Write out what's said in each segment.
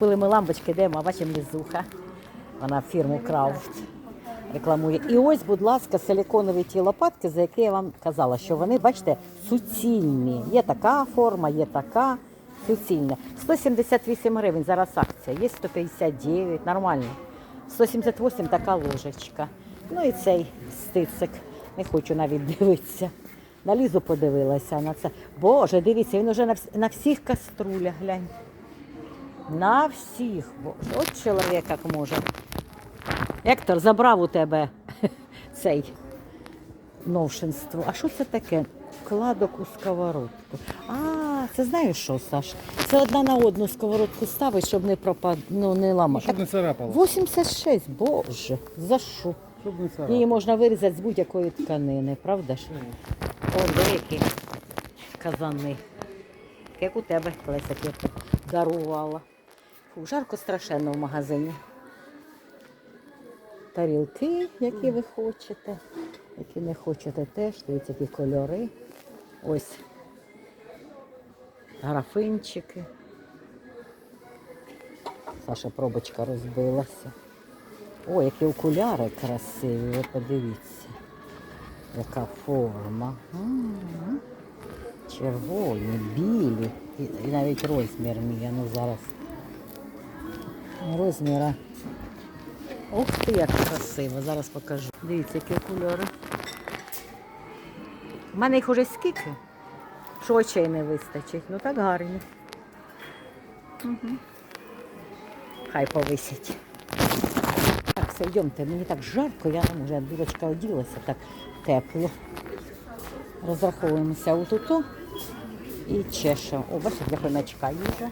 Купили ми лампочки, йдемо, а бачимо лізуха. Вона фірму Крафт рекламує. І ось, будь ласка, силиконові ті лопатки, за які я вам казала, що вони, бачите, суцільні. Є така форма, є така суцільна. 178 гривень, зараз акція, є 159, нормально. 178 така ложечка. Ну і цей стицик. Не хочу навіть дивитися. На лізу подивилася на це. Боже, дивіться, він уже на всіх каструлях, глянь. На всіх. Боже, от чоловік як може. Ектор, забрав у тебе цей новшинство. А що це таке? Вкладок у сковородку. А, це знаєш що, Саш? Це одна на одну сковородку ставить, щоб не пропад... ну, не ламати. Щоб не царапало. 86, боже, за що? Щоб не Її можна вирізати з будь-якої тканини, правда ж? О, деякі казани. Як у тебе, Леся, дарувала. Фу, жарко страшенно в магазині. Тарілки, які ви хочете, які не хочете теж. Дивіться, які кольори. Ось графинчики. Саша пробочка розбилася. О, які окуляри красиві, ви подивіться. Яка форма. Червоні, білі. І, навіть розмір мій, ну зараз. Розміра. Ух ти, як красиво, зараз покажу. Дивіться, які окуляри. У мене їх уже скільки, що очей не вистачить. Ну так гарні. Угу. Хай повисять. Так, все, йдемте, мені так жарко, я можу, я дурочка оділася, так тепло. Розраховуємося отут і чешемо. О, бачите, для хомячка їжа.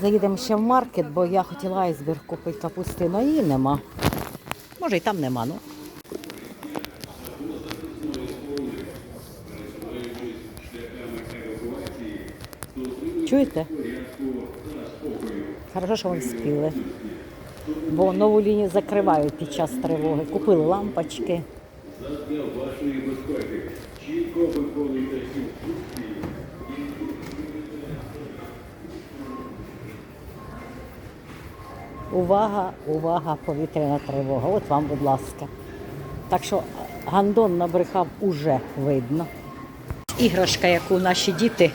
Заїдемо ще в маркет, бо я хотіла айсберг купити капустину, а її нема. Може і там нема, ну. Чуєте? Хорошо, що ви спіли. Бо нову лінію закривають під час тривоги. Купили лампочки. Увага, увага, повітряна тривога. От вам, будь ласка. Так що гандон набрехав уже видно. Іграшка, яку наші діти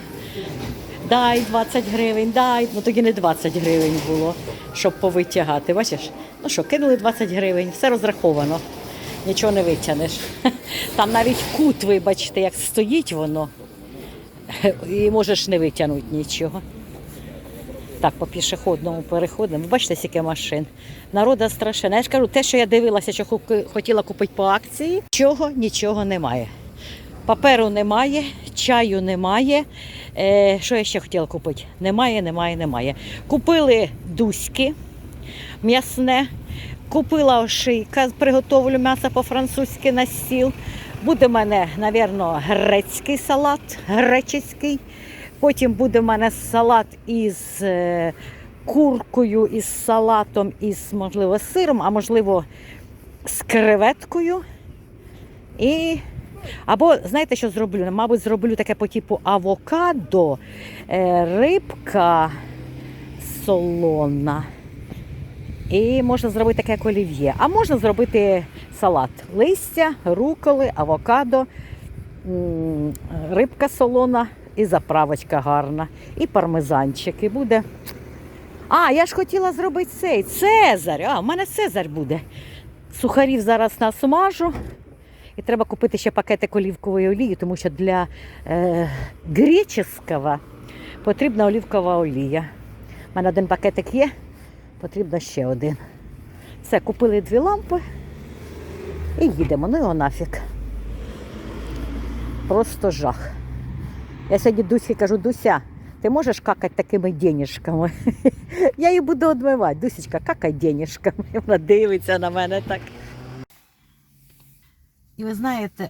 дай 20 гривень, дай. Ну тоді не 20 гривень було, щоб повитягати. Бачиш? Ну що, кинули 20 гривень, все розраховано. Нічого не витягнеш. Там навіть кут, вибачте, як стоїть воно, і можеш не витягнути нічого. Так, по пішохідному переходимо. Бачите, скільки машин. Народа страшенно. Я ж кажу, те, що я дивилася, що хотіла купити по акції, чого нічого немає. Паперу немає, чаю немає. Е, що я ще хотіла купити? Немає, немає, немає. Купили дуськи м'ясне, купила ошийка, приготовлю м'ясо по-французьки на стіл. Буде в мене, мабуть, грецький салат, греческий. Потім буде в мене салат із е, куркою, із салатом, із, можливо, сиром, а можливо, з креветкою. І або знаєте, що зроблю? Мабуть, зроблю таке по типу авокадо, е, рибка солона. І можна зробити таке як олів'є. А можна зробити салат. Листя, руколи, авокадо, рибка солона і заправочка гарна. І пармезанчик. І буде. А, я ж хотіла зробити цей Цезарь. А, в мене Цезарь буде. Сухарів зараз насмажу. І треба купити ще пакетик олівкової олії, тому що для е, греческого потрібна олівкова олія. У мене один пакетик є, потрібно ще один. Все, купили дві лампи і їдемо. Ну його нафіг. Просто жах. Я сьогодні Дусі кажу, Дуся, ти можеш какати такими денежками? Я її буду одмивати. Дусечка, какай денежками. Вона дивиться на мене так. І ви знаєте,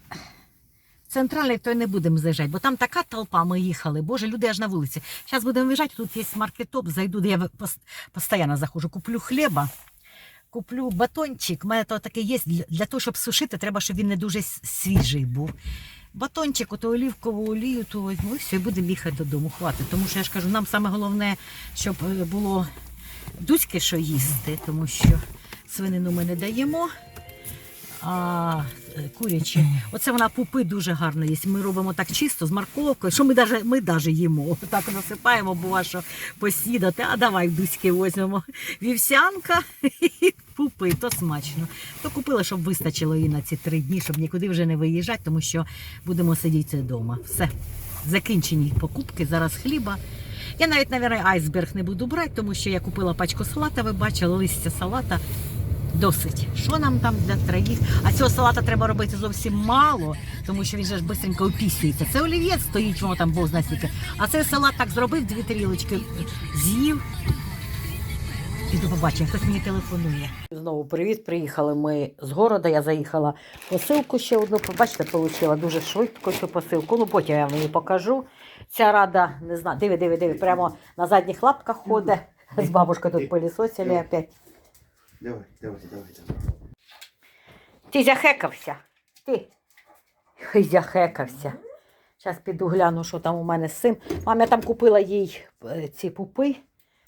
центральний то й не будемо заїжджати, бо там така толпа, ми їхали. Боже, люди аж на вулиці. Зараз будемо виїжджати, тут є маркетоп, зайду, де я постійно заходжу, куплю хліба, куплю батончик. У мене то таке є. Для того, щоб сушити, треба, щоб він не дуже свіжий був. Батончик, ото олівкову олію, то візьму і все, будемо їхати додому. Хватить. Тому що я ж кажу, нам саме головне, щоб е, було дуське, що їсти, тому що свинину ми не даємо. А курячі, оце вона пупи дуже гарно їсть. Ми робимо так чисто з морковкою, що ми даже, ми даже їмо. Так насипаємо, бува, що посідати, а давай дуськи візьмемо. Вівсянка і пупи, то смачно. То купила, щоб вистачило їй на ці три дні, щоб нікуди вже не виїжджати, тому що будемо сидіти вдома. Все. Закінчені покупки, зараз хліба. Я навіть, мабуть, айсберг не буду брати, тому що я купила пачку салата, ви бачили, листя салата досить. Що нам там для троїх? А цього салата треба робити зовсім мало, тому що він же ж швидко опісюється. Це олів'єць стоїть, воно там Бог знає скільки. А цей салат так зробив, дві тарілочки з'їв. І до побачення, хтось мені телефонує. Знову привіт. Приїхали ми з города. Я заїхала посилку ще одну. Побачите, отримала дуже швидко цю посилку. Ну потім я вам її покажу. Ця рада, не знаю, диви, диви, диви, прямо на задніх лапках ходить. З бабушкою тут пилісосили опять. Давай, давай, давай, давай. Ти захекався. Ти. Ой, захекався. Зараз піду гляну, що там у мене з цим. Мам, я там купила їй е, ці пупи.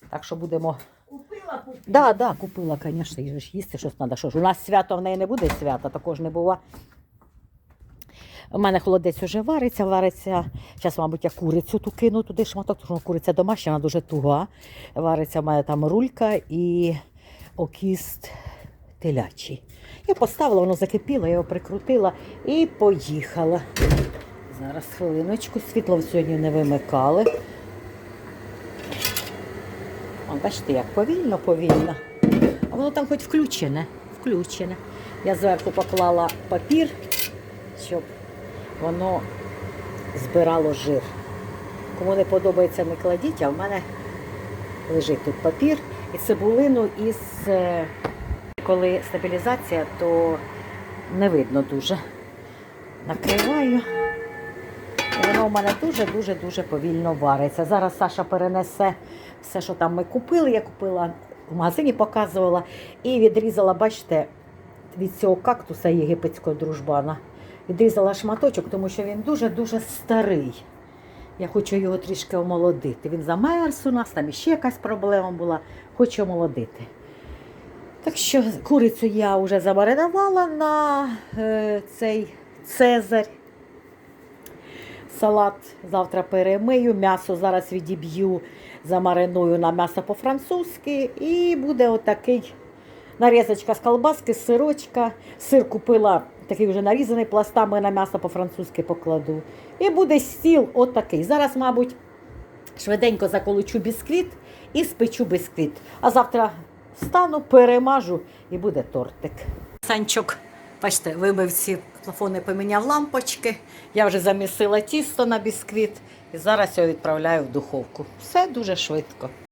Так що будемо. Купила пупи. Да, да, купила, звісно, їй ж їсти щось треба. Що ж, у нас свято в неї не буде свята, також не бува. У мене холодець уже вариться, вариться. Зараз, мабуть, я курицю ту кину туди шматок, тому що куриця домашня, вона дуже туга. Вариться в мене там рулька і окіст телячий. Я поставила, воно закипіло, я його прикрутила і поїхала. Зараз хвилиночку, світло сьогодні не вимикали. О, бачите, як повільно, повільно. А воно там хоч включене. Включене. Я зверху поклала папір, щоб воно збирало жир. Кому не подобається, не кладіть, а в мене лежить тут папір і цибулину із е, коли стабілізація, то не видно дуже. Накриваю. І воно у мене дуже-дуже-дуже повільно вариться. Зараз Саша перенесе все, що там ми купили. Я купила в магазині, показувала і відрізала, бачите, від цього кактуса єгипетського дружбана. Відрізала шматочок, тому що він дуже-дуже старий. Я хочу його трішки омолодити. Він замерз у нас, там іще якась проблема була. Хочу омолодити. Так що курицю я вже замаринувала на е, цей цезарь. Салат завтра перемию, м'ясо зараз відіб'ю, замариную на м'ясо по-французьки. І буде отакий нарізочка з колбаски, сирочка. Сир купила такий вже нарізаний пластами на м'ясо по-французьки покладу. І буде стіл отакий. Зараз, мабуть, швиденько заколочу бісквіт і спечу бісквіт. А завтра встану, перемажу і буде тортик. Санчок, бачите, вибив ці плафони, поміняв лампочки. Я вже замісила тісто на бісквіт і зараз його відправляю в духовку. Все дуже швидко.